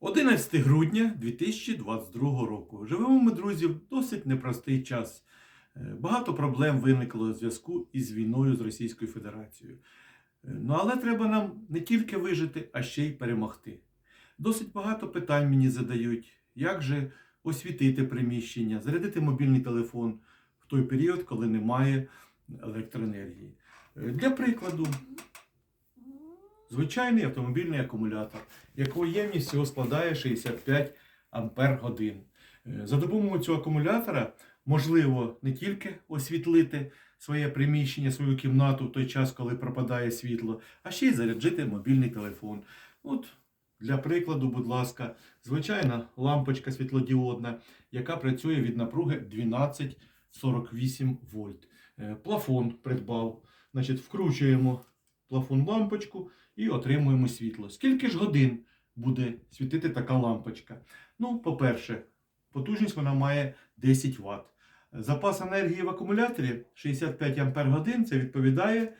11 грудня 2022 року. Живемо ми, друзі, в досить непростий час. Е, Багато проблем виникло у зв'язку із війною з Російською Федерацією. Е, Ну але треба нам не тільки вижити, а ще й перемогти. Досить багато питань мені задають, як же освітити приміщення, зарядити мобільний телефон в той період, коли немає електроенергії. Е, Для прикладу, звичайний автомобільний акумулятор, якого ємність складає 65 ампер годин. Е, За допомогою цього акумулятора можливо не тільки освітлити своє приміщення, свою кімнату в той час, коли пропадає світло, а ще й заряджити мобільний телефон. От для прикладу, будь ласка, звичайна лампочка світлодіодна, яка працює від напруги 1248 вольт. Е, Плафон придбав. Значить, вкручуємо плафон лампочку і отримуємо світло. Скільки ж годин буде світити така лампочка? Ну, по-перше, потужність вона має 10 Вт. Запас енергії в акумуляторі 65 Ампер годин, це відповідає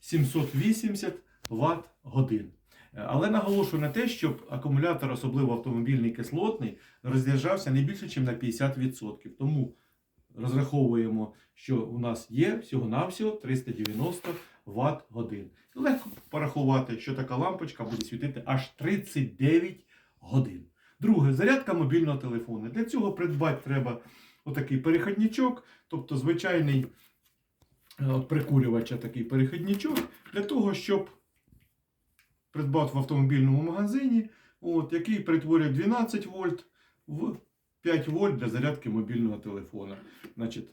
780 Вт годин. Але наголошую на те, щоб акумулятор, особливо автомобільний кислотний, розряджався не більше, ніж на 50%. Тому розраховуємо, що у нас є всього-навсього 390 Вт годин. Легко порахувати, що така лампочка буде світити аж 39 годин. Друге, зарядка мобільного телефону. Для цього придбати треба отакий перехідничок, тобто звичайний е, от прикурювача такий перехідничок, для того, щоб придбати в автомобільному магазині, от, який перетворює 12 вольт в 5 вольт для зарядки мобільного телефона. Значить,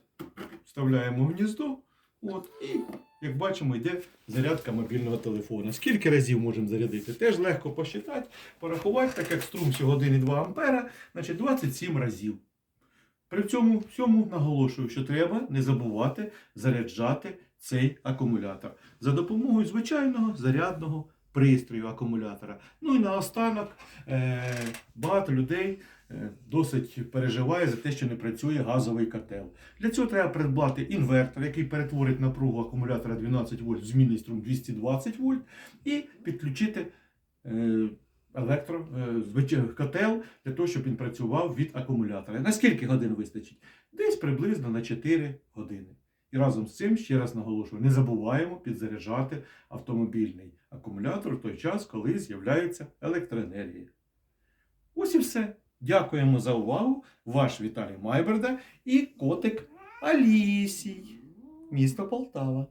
вставляємо гніздо. От, і, як бачимо, йде зарядка мобільного телефона. Скільки разів можемо зарядити? Теж легко посчитати, порахувати, так як струм всього 1,2 ампера, значить 27 разів. При цьому всьому наголошую, що треба не забувати заряджати цей акумулятор за допомогою звичайного зарядного пристрою акумулятора. Ну і наостанок е, багато людей досить переживає за те, що не працює газовий котел. Для цього треба придбати інвертор, який перетворить напругу акумулятора 12 вольт в змінний струм 220 вольт, і підключити е, електро, е, котел для того, щоб він працював від акумулятора. На скільки годин вистачить? Десь приблизно на 4 години. І разом з цим, ще раз наголошую, не забуваємо підзаряджати автомобільний акумулятор в той час, коли з'являється електроенергія. Ось і все. Дякуємо за увагу. Ваш Віталій Майберда і котик Алісій, місто Полтава.